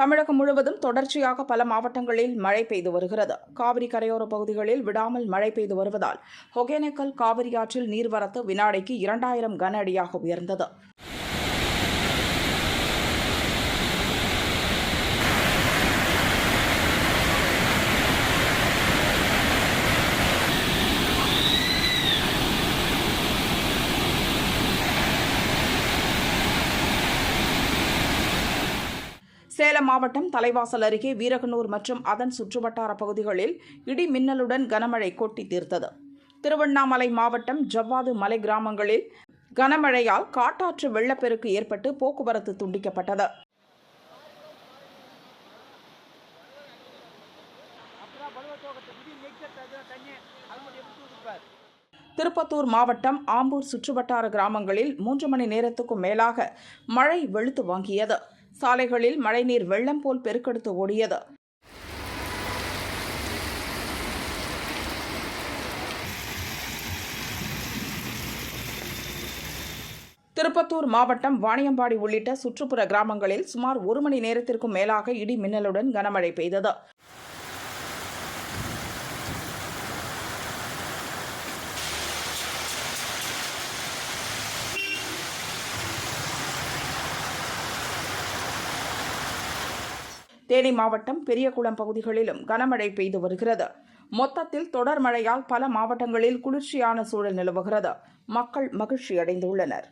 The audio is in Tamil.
Tamilagam முழுவதும் தொடர்ச்சியாக பல மாவட்டங்களில் மழை பெய்து வருகிறது. காவிரி கரையோர பகுதிகளில் விடாமல் மழை பெய்து வருவதால் ஒகேனக்கல் காவிரி ஆற்றில் நீர்வரத்து வினாடிக்கு இரண்டாயிரம் கன அடியாக உயர்ந்தது. சேலம் மாவட்டம் தலைவாசல் அருகே வீரகனூர் மற்றும் அதன் சுற்றுவட்டார பகுதிகளில் இடி மின்னலுடன் கனமழை கொட்டி தீர்த்தது. திருவண்ணாமலை மாவட்டம் ஜவ்வாது மலை கிராமங்களில் கனமழையால் காட்டாற்று வெள்ளப்பெருக்கு ஏற்பட்டு போக்குவரத்து துண்டிக்கப்பட்டது. திருப்பத்தூர் மாவட்டம் ஆம்பூர் சுற்றுவட்டார கிராமங்களில் மூன்று மணி நேரத்துக்கும் மேலாக மழை வெளுத்து வாங்கியது. சாலைகளில் மழைநீர் வெள்ளம் போல் பெருக்கெடுத்து ஓடியது. திருப்பத்தூர் மாவட்டம் வாணியம்பாடி உள்ளிட்ட சுற்றுப்புற கிராமங்களில் சுமார் ஒரு மணி நேரத்திற்கும் மேலாக இடி மின்னலுடன் கனமழை பெய்தது. தேனி மாவட்டம் பெரியகுளம் பகுதிகளிலும் கனமழை பெய்து வருகிறது. மொத்தத்தில் தொடர் மழையால் பல மாவட்டங்களில் குளிர்ச்சியான சூழல் நிலவுகிறது. மக்கள் மகிழ்ச்சி அடைந்துள்ளனர்